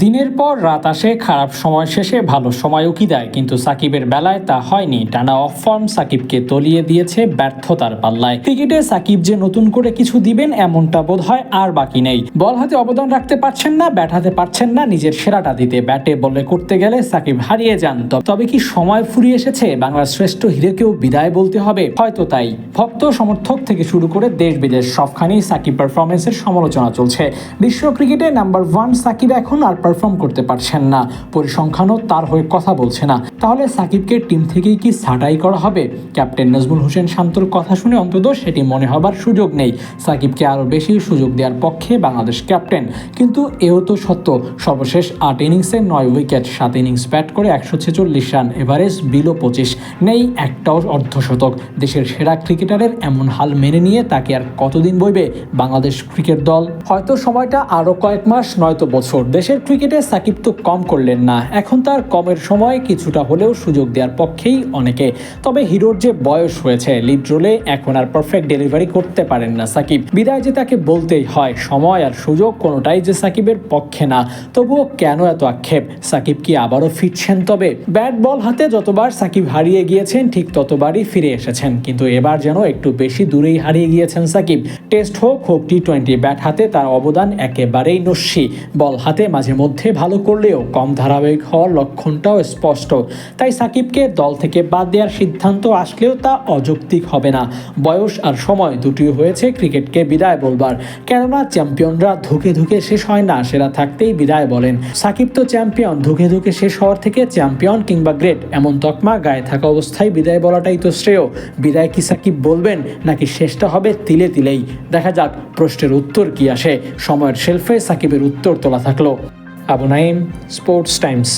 দিনের পর রাত আসে, খারাপ সময় শেষে ভালো সময়ও কি দেয়? কিন্তু সাকিবের বেলায় তা হয়নি। টানা অফ ফর্ম সাকিবকে তলিয়ে দিয়েছে ব্যর্থতার পাল্লায়। ক্রিকেটে সাকিব যে নতুন করে কিছু দিবেন, এমনটা বোধ হয় আর বাকি নেই। বল হাতে অবদান রাখতে পারছেন না, ব্যাট হাতে পারছেন না, নিজের সেরাটা দিতে। ব্যাটে বলে করতে গেলে সাকিব হারিয়ে যান। তবে কি সময় ফুরিয়ে এসেছে? বাংলার শ্রেষ্ঠ হিরেকেও বিদায় বলতে হবে। হয়তো তাই। ভক্ত, সমর্থক থেকে শুরু করে দেশ বিদেশ সবখানেই সাকিব পারফরমেন্সের সমালোচনা চলছে। বিশ্ব ক্রিকেটে নাম্বার ওয়ান সাকিব এখন আর পারফর্ম করতে পারছেন না। পরিসংখ্যানও তার হয়ে কথা বলছে না। তাহলে সাকিবকে টিম থেকেই কি ছাঁটাই করা হবে? ক্যাপ্টেন নাজমুল হোসেন শান্তর কথা শুনে অন্তত সেটি মনে হবার সুযোগ নেই। সাকিবকে আরও বেশি সুযোগ দেওয়ার পক্ষে বাংলাদেশ ক্যাপ্টেন কিন্তু এও তো সত্য, সর্বশেষ আট ইনিংসে নয় উইকেট সাত ইনিংস ব্যাট করে একশো ছেচল্লিশ রান এভারেজ বিলো পঁচিশ। নেই একটাও অর্ধশতক। দেশের সেরা ক্রিকেটারের এমন হাল মেনে নিয়ে তাকে আর কতদিন বইবে বাংলাদেশ ক্রিকেট দল? হয়তো সময়টা আরও কয়েক মাস, নয়তো বছর। দেশের ক্রিকেটে সাকিব তো কম করলেন না। এখন তার কমের সময় কিছুটা হলেও সুযোগ দেওয়ার পক্ষেই অনেকে। তবে হিরোর যে বয়স হয়েছে, লিড রোলে এখন আর পারফেক্ট ডেলিভারি করতে পারেন না সাকিব। বিদায় যে তাকে বলতেই হয়, সময় আর সুযোগ কোনোটাই যে সাকিবের পক্ষে না। তবুও কেন এত আক্ষেপ? সাকিব কি আবারও ফিরছেন তবে? ব্যাট বল হাতে যতবার সাকিব হারিয়ে গিয়েছেন, ঠিক ততবারই ফিরে এসেছেন। কিন্তু এবার যেন একটু বেশি দূরেই হারিয়ে গিয়েছেন সাকিব। টেস্ট হোক হোক টি টোয়েন্টি ব্যাট হাতে তার অবদান একেবারেই নস্যি। বল হাতে মাঝে মধ্যে ভালো করলেও কম ধারাবাহিক হওয়ার লক্ষণটাও স্পষ্ট। তাই সাকিবকে দল থেকে বাদ দেওয়ার সিদ্ধান্ত আসলেও তা অযৌক্তিক হবে না। বয়স আর সময় দুটি হয়েছে ক্রিকেটকে বিদায় বলবার। কেননা চ্যাম্পিয়নরা ধুকে ধুকে শেষ হয় না, সেরা থাকতেই বিদায় বলেন। সাকিব তো চ্যাম্পিয়ন, ধুকে ধুকে শেষ হওয়ার থেকে চ্যাম্পিয়ন কিংবা গ্রেট, এমন তকমা গায়ে থাকা অবস্থায় বিদায় বলাটাই তো শ্রেয়। বিদায় কি সাকিব বলবেন, নাকি শেষটা হবে তিলে তিলেই? দেখা যাক, প্রশ্নের উত্তর কি আসে। সময়ের শেলফে সাকিবের উত্তর তোলা থাকল। Abu Naim Sports Times.